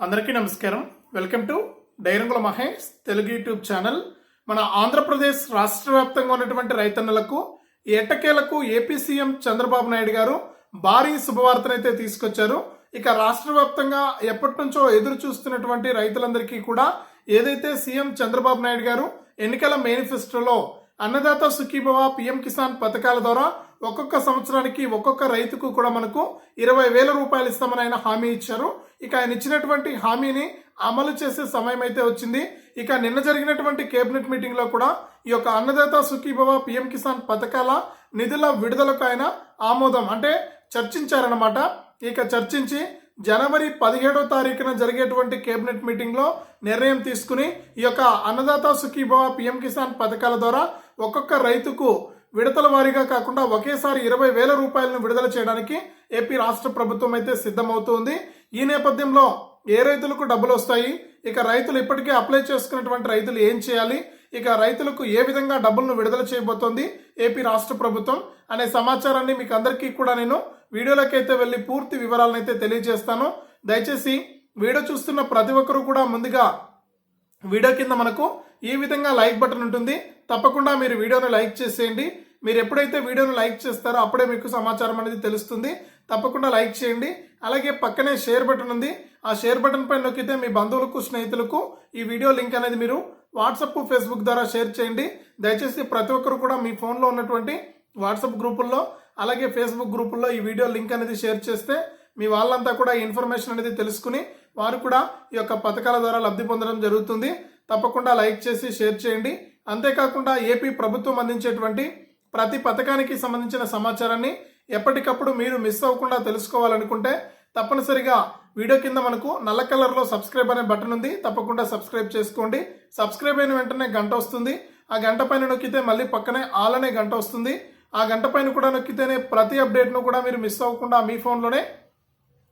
అందరికీ నమస్కారం. Welcome to డైరంగుల మహేష్ తెలుగు యూట్యూబ్ ఛానల్. మన ఆంధ్రప్రదేశ్ రాష్ట్ర వ్యాప్తంగా ఉన్నటువంటి రైతన్నలకు ఎట్టకేలకు ఏపీ సీఎం చంద్రబాబు నాయుడు గారు భారీ శుభవార్తనైతే తీసుకొచ్చారు. ఇక రాష్ట్ర వ్యాప్తంగా ఎప్పటి నుంచో ఎదురు చూస్తున్నటువంటి రైతులందరికీ కూడా ఏదైతే సీఎం చంద్రబాబు నాయుడు గారు ఎన్నికల మేనిఫెస్టోలో అన్నదాత సుఖీభవ పిఎం కిసాన్ పథకాల ద్వారా ఒక్కొక్క సంవత్సరానికి ఒక్కొక్క రైతుకు కూడా మనకు ఇరవై వేల రూపాయలు ఇస్తామని ఆయన హామీ ఇచ్చారు. ఇక ఆయన ఇచ్చినటువంటి హామీని అమలు చేసే సమయం అయితే వచ్చింది. ఇక నిన్న జరిగినటువంటి కేబినెట్ మీటింగ్లో కూడా ఈ యొక్క అన్నదాత సుఖీభవ పిఎం కిసాన్ పథకాల నిధుల విడుదలకు ఆయన ఆమోదం అంటే చర్చించారనమాట ఇక చర్చించి జనవరి పదిహేడో తారీఖున జరిగేటువంటి కేబినెట్ మీటింగ్లో నిర్ణయం తీసుకుని ఈ యొక్క అన్నదాత సుఖీభవ పిఎం కిసాన్ పథకాల ద్వారా ఒక్కొక్క రైతుకు విడతల వారీగా కాకుండా ఒకేసారి ఇరవై వేల రూపాయలను విడుదల చేయడానికి ఏపీ రాష్ట్ర ప్రభుత్వం అయితే సిద్ధమవుతుంది. ఈ నేపథ్యంలో ఏ రైతులకు డబ్బులు వస్తాయి? ఇక రైతులు ఇప్పటికే అప్లై చేసుకున్నటువంటి రైతులు ఏం చేయాలి? ఇక రైతులకు ఏ విధంగా డబ్బులను విడుదల చేయబోతోంది? ఏపీ రాష్ట్ర ప్రభుత్వం అనే సమాచారాన్ని మీకు అందరికీ కూడా నేను వీడియోలకైతే వెళ్ళి పూర్తి వివరాలను అయితే తెలియజేస్తాను. దయచేసి వీడియో చూస్తున్న ప్రతి ఒక్కరూ కూడా ముందుగా వీడియో కింద మనకు ఈ విధంగా లైక్ బటన్ ఉంటుంది. తప్పకుండా మీరు వీడియోను లైక్ చేసేయండి. మీరు ఎప్పుడైతే వీడియోను లైక్ చేస్తారో అప్పుడే మీకు సమాచారం అనేది తెలుస్తుంది. తప్పకుండా లైక్ చేయండి. అలాగే పక్కనే షేర్ బటన్ ఉంది. ఆ షేర్ బటన్ పైన నొక్కితే మీ బంధువులకు స్నేహితులకు ఈ వీడియో లింక్ అనేది మీరు వాట్సాప్ ఫేస్బుక్ ద్వారా షేర్ చేయండి. దయచేసి ప్రతి ఒక్కరు కూడా మీ ఫోన్లో ఉన్నటువంటి వాట్సాప్ గ్రూపుల్లో అలాగే ఫేస్బుక్ గ్రూపుల్లో ఈ వీడియో లింక్ అనేది షేర్ చేస్తే మీ వాళ్ళంతా కూడా ఈ ఇన్ఫర్మేషన్ అనేది తెలుసుకుని వారు కూడా ఈ యొక్క పథకాల ద్వారా లబ్ధి పొందడం జరుగుతుంది. తప్పకుండా లైక్ చేసి షేర్ చేయండి. అంతేకాకుండా ఏపీ ప్రభుత్వం అందించేటువంటి ప్రతి పథకానికి సంబంధించిన సమాచారాన్ని ఎప్పటికప్పుడు మీరు మిస్ అవ్వకుండా తెలుసుకోవాలనుకుంటే తప్పనిసరిగా వీడియో కింద మనకు నల్ల కలర్లో సబ్స్క్రైబ్ అనే బటన్ ఉంది. తప్పకుండా సబ్స్క్రైబ్ చేసుకోండి. సబ్స్క్రైబ్ అయిన వెంటనే గంట వస్తుంది. ఆ గంట పైన నొక్కితే మళ్ళీ పక్కనే ఆల్ అనే గంట వస్తుంది. ఆ గంట పైన కూడా నొక్కితేనే ప్రతి అప్డేట్ను కూడా మీరు మిస్ అవ్వకుండా మీ ఫోన్లోనే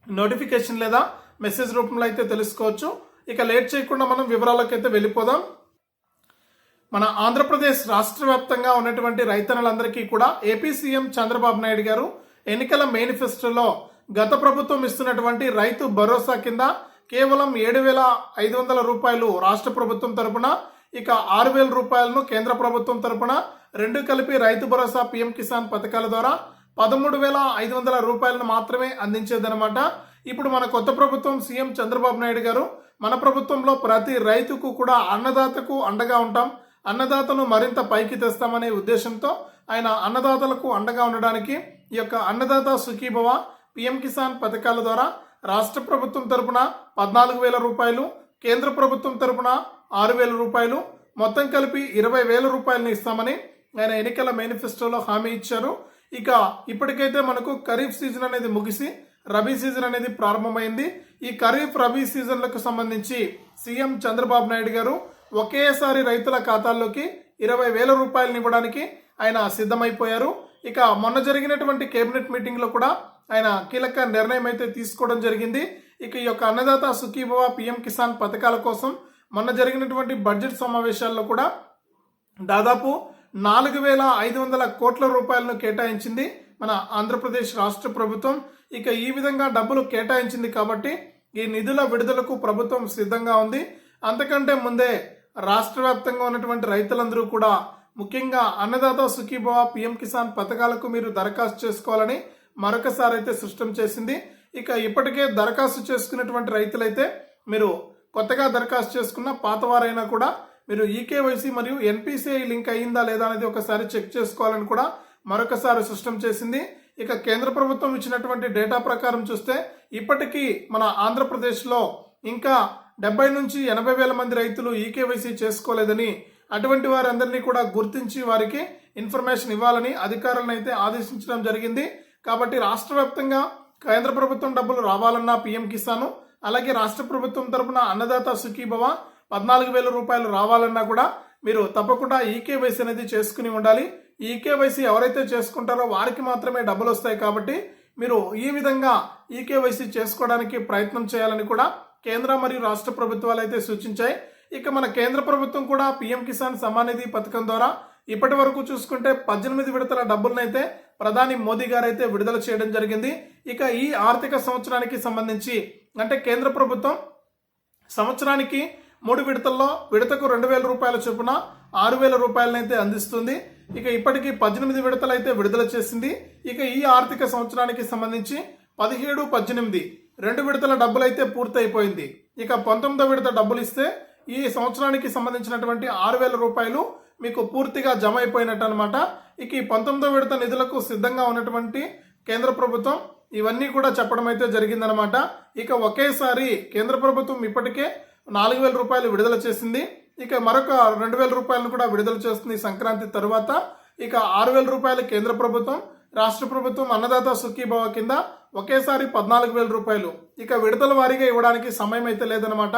నోటిఫికేషన్ లేదా మెసేజ్ రూపంలో అయితే తెలుసుకోవచ్చు. ఇక లేట్ చేయకుండా మనం వివరాలకు అయితే వెళ్ళిపోదాం. మన ఆంధ్రప్రదేశ్ రాష్ట్ర వ్యాప్తంగా ఉన్నటువంటి రైతన్నలందరికీ కూడా ఏపీ సీఎం చంద్రబాబు నాయుడు గారు ఎన్నికల మేనిఫెస్టోలో గత ప్రభుత్వం ఇస్తున్నటువంటి రైతు భరోసా కింద కేవలం ఏడు వేల ఐదు వందల రూపాయలు రాష్ట్ర ప్రభుత్వం తరపున ఇక ఆరు వేల రూపాయలను కేంద్ర ప్రభుత్వం తరపున రెండు కలిపి రైతు భరోసా పీఎం కిసాన్ పథకాల ద్వారా పదమూడు వేల ఐదు వందల రూపాయలను మాత్రమే అందించేదనమాట ఇప్పుడు మన కొత్త ప్రభుత్వం సీఎం చంద్రబాబు నాయుడు గారు మన ప్రభుత్వంలో ప్రతి రైతుకు కూడా అన్నదాతకు అండగా ఉంటాం. అన్నదాతను మరింత పైకి తెస్తామనే ఉద్దేశంతో ఆయన అన్నదాతలకు అండగా ఉండడానికి ఈ యొక్క అన్నదాత సుఖీభవ పిఎం కిసాన్ పథకాల ద్వారా రాష్ట్ర ప్రభుత్వం తరపున పద్నాలుగు వేల రూపాయలు కేంద్ర ప్రభుత్వం తరపున ఆరు వేల రూపాయలు మొత్తం కలిపి ఇరవై వేల రూపాయలను ఇస్తామని ఆయన ఎన్నికల మేనిఫెస్టోలో హామీ ఇచ్చారు. ఇక ఇప్పటికైతే మనకు ఖరీఫ్ సీజన్ అనేది ముగిసి రబీ సీజన్ అనేది ప్రారంభమైంది. ఈ ఖరీఫ్ రబీ సీజన్లకు సంబంధించి సీఎం చంద్రబాబు నాయుడు గారు ఒకేసారి రైతుల ఖాతాల్లోకి ఇరవై వేల రూపాయలను ఇవ్వడానికి ఆయన సిద్ధమైపోయారు. ఇక మొన్న జరిగినటువంటి కేబినెట్ మీటింగ్లో కూడా ఆయన కీలక నిర్ణయం అయితే తీసుకోవడం జరిగింది. ఇక ఈ యొక్క అన్నదాత సుఖీభవ పిఎం కిసాన్ పథకాల కోసం మొన్న జరిగినటువంటి బడ్జెట్ సమావేశాల్లో కూడా దాదాపు నాలుగు వేల ఐదు వందల కోట్ల రూపాయలను కేటాయించింది మన ఆంధ్రప్రదేశ్ రాష్ట్ర ప్రభుత్వం. ఇక ఈ విధంగా డబ్బులు కేటాయించింది కాబట్టి ఈ నిధుల విడుదలకు ప్రభుత్వం సిద్ధంగా ఉంది. అంతకంటే ముందే రాష్ట్ర వ్యాప్తంగా ఉన్నటువంటి రైతులందరూ కూడా ముఖ్యంగా అన్నదాత సుఖీభవ పిఎం కిసాన్ పథకాలకు మీరు దరఖాస్తు చేసుకోవాలని మరొకసారి అయితే సృష్టం చేసింది. ఇక ఇప్పటికే దరఖాస్తు చేసుకున్నటువంటి రైతులైతే మీరు కొత్తగా దరఖాస్తు చేసుకున్న పాతవారైనా కూడా మీరు ఈకేవైసీ మరియు ఎన్పిసిఐ లింక్ అయ్యిందా లేదా అనేది ఒకసారి చెక్ చేసుకోవాలని కూడా మరొకసారి సృష్టం చేసింది. ఇక కేంద్ర ప్రభుత్వం ఇచ్చినటువంటి డేటా ప్రకారం చూస్తే ఇప్పటికీ మన ఆంధ్రప్రదేశ్లో ఇంకా డెబ్బై నుంచి ఎనభై వేల మంది రైతులు ఈకేవైసీ చేసుకోలేదని అటువంటి వారందరినీ కూడా గుర్తించి వారికి ఇన్ఫర్మేషన్ ఇవ్వాలని అధికారులను అయితే ఆదేశించడం జరిగింది. కాబట్టి రాష్ట్ర వ్యాప్తంగా కేంద్ర ప్రభుత్వం డబ్బులు రావాలన్నా పీఎం కిసాను అలాగే రాష్ట్ర ప్రభుత్వం తరపున అన్నదాత సుఖీభవ పద్నాలుగు వేల రూపాయలు రావాలన్నా కూడా మీరు తప్పకుండా ఈకేవైసీ అనేది చేసుకుని ఉండాలి. ఈకేవైసీ ఎవరైతే చేసుకుంటారో వారికి మాత్రమే డబ్బులు వస్తాయి కాబట్టి మీరు ఈ విధంగా ఈకేవైసీ చేసుకోవడానికి ప్రయత్నం చేయాలని కూడా కేంద్ర మరియు రాష్ట్ర ప్రభుత్వాలు అయితే సూచించాయి. ఇక మన కేంద్ర ప్రభుత్వం కూడా పీఎం కిసాన్ సమానిధి నిధి పథకం ద్వారా ఇప్పటి వరకు చూసుకుంటే పద్దెనిమిది విడతల డబ్బులనైతే ప్రధాని మోదీ గారు అయితే విడుదల చేయడం జరిగింది. ఇక ఈ ఆర్థిక సంవత్సరానికి సంబంధించి అంటే కేంద్ర ప్రభుత్వం సంవత్సరానికి మూడు విడతల్లో విడతకు రెండు వేల రూపాయల చొప్పున ఆరు వేల రూపాయలనైతే అందిస్తుంది. ఇక ఇప్పటికీ పద్దెనిమిది విడతలు అయితే విడుదల చేసింది. ఇక ఈ ఆర్థిక సంవత్సరానికి సంబంధించి పదిహేడు పద్దెనిమిది రెండు విడతల డబ్బులు అయితే పూర్తయిపోయింది. ఇక పంతొమ్మిదో విడత డబ్బులు ఇస్తే ఈ సంవత్సరానికి సంబంధించినటువంటి ఆరు వేల రూపాయలు మీకు పూర్తిగా జమ అయిపోయినట్టు అనమాట ఇక ఈ పంతొమ్మిదో విడత నిధులకు సిద్ధంగా ఉన్నటువంటి కేంద్ర ప్రభుత్వం ఇవన్నీ కూడా చెప్పడం అయితే జరిగిందనమాట ఇక ఒకేసారి కేంద్ర ప్రభుత్వం ఇప్పటికే నాలుగు వేల రూపాయలు విడుదల చేసింది. ఇక మరొక రెండు వేల రూపాయలను కూడా విడుదల చేస్తుంది సంక్రాంతి తరువాత. ఇక ఆరు వేల రూపాయలు కేంద్ర ప్రభుత్వం రాష్ట్ర ప్రభుత్వం అన్నదాత సుఖీభావ కింద ఒకేసారి పద్నాలుగు వేల రూపాయలు. ఇక విడతల వారీగా ఇవ్వడానికి సమయం అయితే లేదనమాట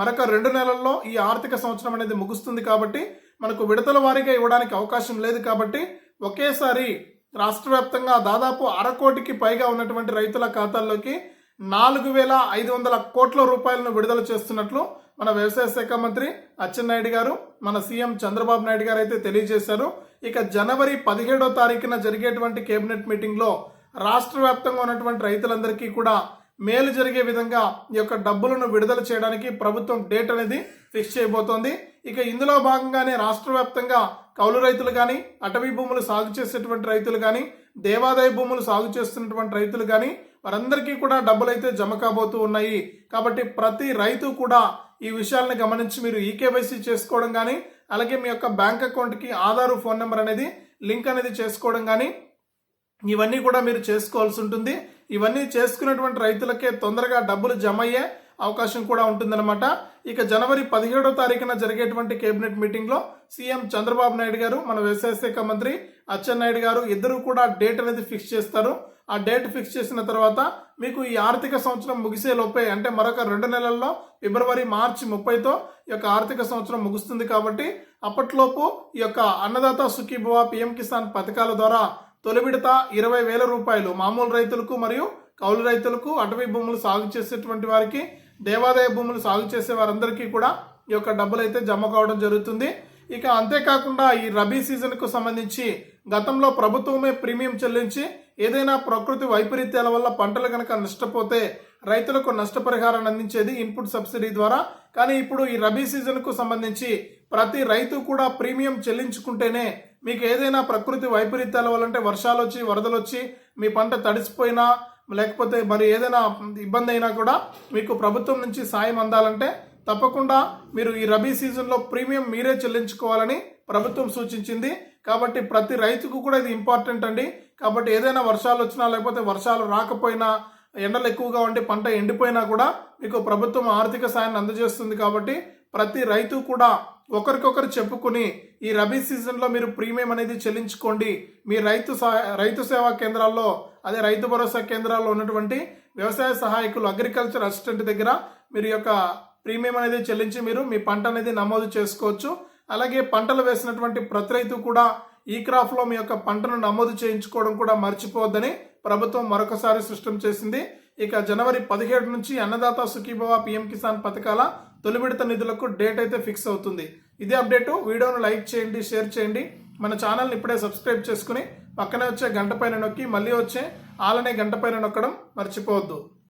మరొక రెండు నెలల్లో ఈ ఆర్థిక సంవత్సరం అనేది ముగుస్తుంది కాబట్టి మనకు విడతల వారీగా ఇవ్వడానికి అవకాశం లేదు కాబట్టి ఒకేసారి రాష్ట్ర వ్యాప్తంగా దాదాపు అరకోటికి పైగా ఉన్నటువంటి రైతుల ఖాతాల్లోకి నాలుగు వేల ఐదు వందల కోట్ల రూపాయలను విడుదల చేస్తున్నట్లు మన వ్యవసాయ శాఖ మంత్రి అచ్చెన్నాయుడు గారు మన సీఎం చంద్రబాబు నాయుడు గారు అయితే తెలియజేశారు. ఇక జనవరి పదిహేడో తారీఖున జరిగేటువంటి కేబినెట్ మీటింగ్లో రాష్ట్ర వ్యాప్తంగా ఉన్నటువంటి రైతులందరికీ కూడా మేలు జరిగే విధంగా ఈ యొక్క డబ్బులను విడుదల చేయడానికి ప్రభుత్వం డేట్ అనేది ఫిక్స్ చేయబోతోంది. ఇక ఇందులో భాగంగానే రాష్ట్ర వ్యాప్తంగా కౌలు రైతులు కానీ అటవీ భూములు సాగు చేసేటువంటి రైతులు కానీ దేవాదాయ భూములు సాగు చేస్తున్నటువంటి రైతులు కానీ వారందరికీ కూడా డబ్బులు అయితే జమ కాబోతూ ఉన్నాయి. కాబట్టి ప్రతి రైతు కూడా ఈ విషయాలను గమనించి మీరు ఈకేవైసీ చేసుకోవడం కానీ అలాగే మీ యొక్క బ్యాంక్ అకౌంట్కి ఆధారు ఫోన్ నెంబర్ అనేది లింక్ అనేది చేసుకోవడం కానీ ఇవన్నీ కూడా మీరు చేసుకోవాల్సి ఉంటుంది. ఇవన్నీ చేసుకున్నటువంటి రైతులకే తొందరగా డబ్బులు జమ అయ్యే అవకాశం కూడా ఉంటుందన్నమాట. ఇక జనవరి పదిహేడో తారీఖున జరిగేటువంటి కేబినెట్ మీటింగ్లో సీఎం చంద్రబాబు నాయుడు గారు మన వ్యవసాయ శాఖ మంత్రి అచ్చెన్నాయుడు గారు ఇద్దరు కూడా డేట్ అనేది ఫిక్స్ చేస్తారు. ఆ డేట్ ఫిక్స్ చేసిన తర్వాత మీకు ఈ ఆర్థిక సంవత్సరం ముగిసే లోపే అంటే మరొక రెండు నెలల్లో ఫిబ్రవరి మార్చి ముప్పైతో ఈ యొక్క ఆర్థిక సంవత్సరం ముగుస్తుంది కాబట్టి అప్పట్లోపు ఈ యొక్క అన్నదాత సుఖీభవ పిఎం కిసాన్ పథకాల ద్వారా తొలి విడత ఇరవై వేల రూపాయలు. మామూలు రైతులకు మరియు కౌలు రైతులకు అటవీ భూములు సాగు చేసేటువంటి వారికి దేవాదాయ భూములు సాగు చేసే వారందరికీ కూడా ఈ యొక్క డబ్బులు అయితే జమ కావడం జరుగుతుంది. ఇక అంతేకాకుండా ఈ రబీ సీజన్కు సంబంధించి గతంలో ప్రభుత్వమే ప్రీమియం చెల్లించి ఏదైనా ప్రకృతి వైపరీత్యాల వల్ల పంటలు కనుక నష్టపోతే రైతులకు నష్టపరిహారాన్ని అందించేది ఇన్పుట్ సబ్సిడీ ద్వారా. కానీ ఇప్పుడు ఈ రబీ సీజన్కు సంబంధించి ప్రతి రైతు కూడా ప్రీమియం చెల్లించుకుంటేనే మీకు ఏదైనా ప్రకృతి వైపరీత్యాల వల్లంటే వర్షాలు వచ్చి వరదలు వచ్చి మీ పంట తడిసిపోయినా లేకపోతే మరి ఏదైనా ఇబ్బంది అయినా కూడా మీకు ప్రభుత్వం నుంచి సాయం అందాలంటే తప్పకుండా మీరు ఈ రబీ సీజన్లో ప్రీమియం మీరే చెల్లించుకోవాలని ప్రభుత్వం సూచించింది. కాబట్టి ప్రతి రైతుకు కూడా ఇది ఇంపార్టెంట్ అండి. కాబట్టి ఏదైనా వర్షాలు వచ్చినా లేకపోతే వర్షాలు రాకపోయినా ఎండలు ఎక్కువగా ఉండి పంట ఎండిపోయినా కూడా మీకు ప్రభుత్వం ఆర్థిక సాయాన్ని అందజేస్తుంది కాబట్టి ప్రతి రైతు కూడా ఒకరికొకరు చెప్పుకుని ఈ రబీ సీజన్లో మీరు ప్రీమియం అనేది చెల్లించుకోండి. మీ రైతు సహా రైతు సేవా కేంద్రాల్లో అదే రైతు భరోసా కేంద్రాల్లో ఉన్నటువంటి వ్యవసాయ సహాయకులు అగ్రికల్చర్ అసిస్టెంట్ దగ్గర మీరు యొక్క ప్రీమియం అనేది చెల్లించి మీరు మీ పంట అనేది నమోదు చేసుకోవచ్చు. అలాగే పంటలు వేసినటువంటి ప్రతి రైతు కూడా ఈ క్రాఫ్లో మీ యొక్క పంటను నమోదు చేయించుకోవడం కూడా మర్చిపోవద్దని ప్రభుత్వం మరొకసారి సృష్టం చేసింది. ఇక జనవరి పదిహేడు నుంచి అన్నదాత సుఖీభవ పిఎం కిసాన్ పథకాల తొలి విడత నిధులకు డేట్ అయితే ఫిక్స్ అవుతుంది. ఇదే అప్డేటు వీడియోను లైక్ చేయండి షేర్ చేయండి. మన ఛానల్ని ఇప్పుడే సబ్స్క్రైబ్ చేసుకుని పక్కనే వచ్చే గంట పైన నొక్కి మళ్ళీ వచ్చే ఆలనే గంట పైన నొక్కడం మర్చిపోవద్దు.